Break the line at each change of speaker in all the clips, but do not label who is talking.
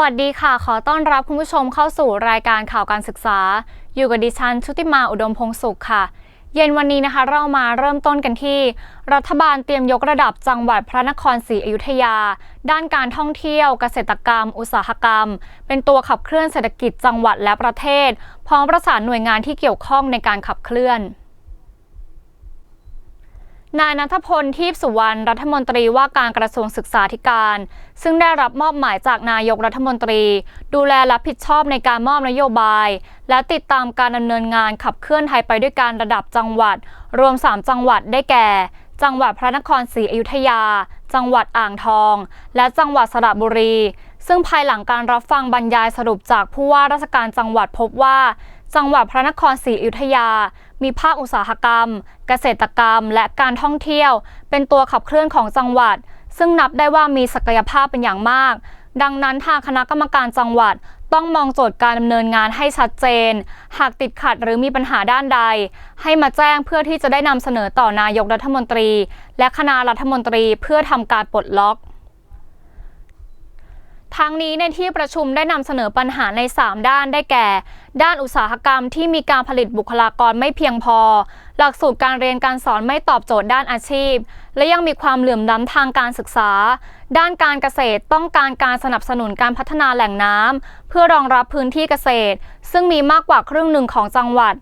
วัสดีค่ะ ขอต้อนรับคุณผู้ชมเข้าสู่รายการข่าวการศึกษา อยู่กับดิฉันชุติมาอุดมพงสุขค่ะ เย็นวันนี้นะคะ เรามาเริ่มต้นกันที่ รัฐบาลเตรียมยกระดับจังหวัดพระนครศรีอยุธยา ด้านการท่องเที่ยว เกษตรกรรม อุตสาหกรรม เป็นตัวขับเคลื่อนเศรษฐกิจจังหวัดและประเทศ พร้อมประสานหน่วยงานที่เกี่ยวข้องในการขับเคลื่อน นายนัทพลทีพสุวรรณรัฐมนตรีว่าการกระทรวงศึกษาธิการ ซึ่งได้รับมอบหมายจากนายกรัฐมนตรี ดูแลรับผิดชอบในการมอบนโยบาย และติดตามการดำเนินงานขับเคลื่อนไทยไปด้วยการระดับจังหวัด รวม 3 จังหวัดได้แก่ จังหวัดพระนครศรีอยุธยา จังหวัดอ่างทอง และจังหวัดสระบุรี ซึ่งภายหลังการรับฟังบรรยายสรุปจากผู้ว่าราชการจังหวัดพบว่า จังหวัดพระนครศรีอยุธยา มีภาคอุตสาหกรรม เกษตรกรรม และการท่องเที่ยว เป็นตัวขับเคลื่อนของจังหวัด ซึ่งนับได้ว่ามีศักยภาพเป็นอย่างมาก ดังนั้นทางคณะกรรมการจังหวัดต้องมองโจทย์การดำเนินงานให้ชัดเจน หากติดขัดหรือมีปัญหาด้านใด ให้มาแจ้งเพื่อที่จะได้นำเสนอต่อนายกรัฐมนตรี และคณะรัฐมนตรีเพื่อทำการปลดล็อก ทั้งนี้ในที่ประชุมได้นำเสนอปัญหาใน 3 ด้านได้แก่ ด้านอุตสาหกรรมที่มีการผลิตบุคลากรไม่เพียงพอ หลักสูตรการเรียนการสอนไม่ตอบโจทย์ด้านอาชีพ และยังมีความเหลื่อมล้ำทางการศึกษา ด้านการเกษตรต้องการการสนับสนุนการพัฒนาแหล่งน้ำเพื่อรองรับพื้นที่เกษตร ซึ่งมีมากกว่าครึ่งหนึ่งของจังหวัด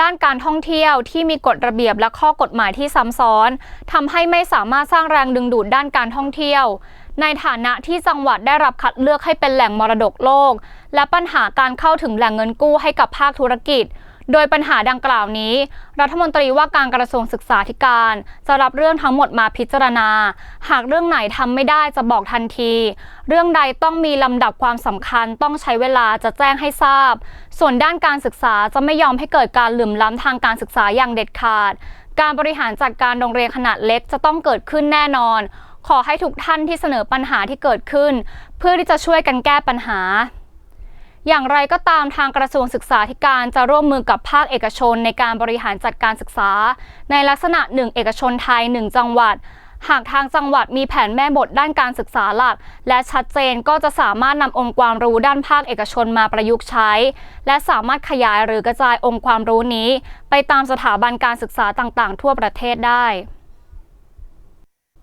ด้านการท่องเที่ยวที่มีกฎระเบียบและข้อกฎหมายที่ซ้ำซ้อนทำให้ไม่สามารถสร้างแรงดึงดูดด้านการท่องเที่ยว ในฐานะที่จังหวัดได้รับคัดเลือกให้เป็นแหล่งมรดกโลก และปัญหาการเข้าถึงแหล่งเงินกู้ให้กับภาคธุรกิจ โดยปัญหาดังกล่าวนี้ รัฐมนตรีว่าการกระทรวงศึกษาธิการ จะรับเรื่องทั้งหมดมาพิจารณา หากเรื่องไหนทำไม่ได้จะบอกทันที เรื่องใดต้องมีลำดับความสำคัญต้องใช้เวลาจะแจ้งให้ทราบ ส่วนด้านการศึกษาจะไม่ยอมให้เกิดการหลื่มล้ำทางการศึกษาอย่างเด็ดขาด การบริหารจัดการโรงเรียนขนาดเล็กจะต้องเกิดขึ้นแน่นอน ขอให้ทุกท่านที่เสนอปัญหาที่เกิดขึ้น เพื่อที่จะช่วยกันแก้ปัญหา อย่างไรก็ตามทางกระทรวงศึกษาธิการจะร่วมมือกับภาคเอกชนในการบริหารจัดการศึกษา ในลักษณะหนึ่งเอกชนไทย 1 จังหวัด หากทางจังหวัดมีแผนแม่บทด้านการศึกษาหลัก และชัดเจนก็จะสามารถนำองค์ความรู้ด้านภาคเอกชนมาประยุกต์ใช้ และสามารถขยายหรือกระจายองค์ความรู้นี้ ไปตามสถาบันการศึกษาต่างๆ ทั่วประเทศได้